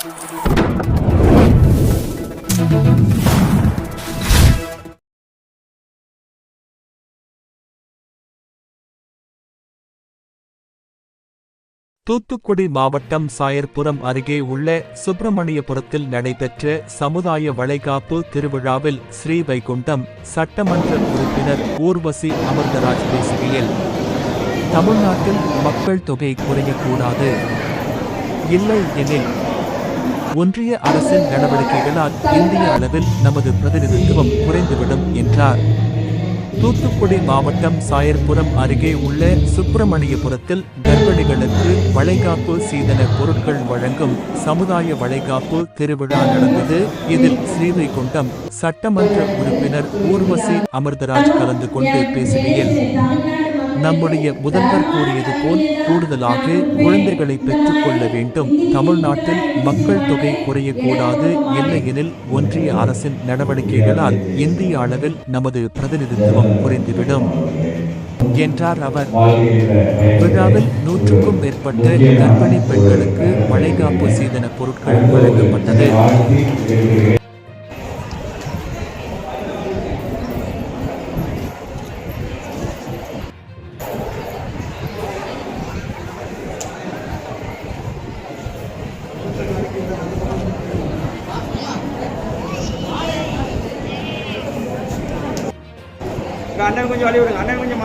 தூத்துக்குடி மாவட்டம் சாயர்புரம் அருகே உள்ள சுப்பிரமணியபுரத்தில் நடைபெற்ற சமுதாய வளைகாப்பு திருவிழாவில் ஸ்ரீவைகுண்டம் சட்டமன்ற உறுப்பினர் ஊர்வசி அமிர்தராஜ் பேசுகையில் தமிழ்நாட்டில் மக்கள் தொகை குறையக்கூடாது. இல்லை எனில் ஒன்றிய அரசின் நடவடிக்கைகளால் இந்திய அளவில் நமது பிரதிநிதித்துவம் குறைந்துவிடும் என்றார். தூத்துக்குடி மாவட்டம் சாயர்புரம் அருகே உள்ள சுப்பிரமணியபுரத்தில் கர்ப்பிணிகளுக்கு வளைகாப்பு சீதன பொருட்கள் வழங்கும் சமுதாய வளைகாப்பு திருவிழா நடந்தது. இதில் ஸ்ரீவைகுண்டம் சட்டமன்ற உறுப்பினர் ஊர்வசி அமிர்தராஜ் கலந்து கொண்டு பேசுகையில் நம்முடைய முதல்வர் கூறியது போல் கூடுதலாக குழந்தைகளை பெற்றுக் கொள்ள வேண்டும். தமிழ்நாட்டில் மக்கள் தொகை குறையக்கூடாது இல்லையெனில் ஒன்றிய அரசின் நடவடிக்கைகளால் இந்திய அளவில் நமது பிரதிநிதித்துவம் குறைந்துவிடும் என்றார் அவர். விழாவில் நூற்றுக்கும் மேற்பட்ட கர்ப்பிணி பெண்களுக்கு வளைகாப்பு சீதன பொருட்கள் வழங்கப்பட்டது. அண்ணன் கொஞ்சம் வழி விடுங்க அண்ணன் கொஞ்சம்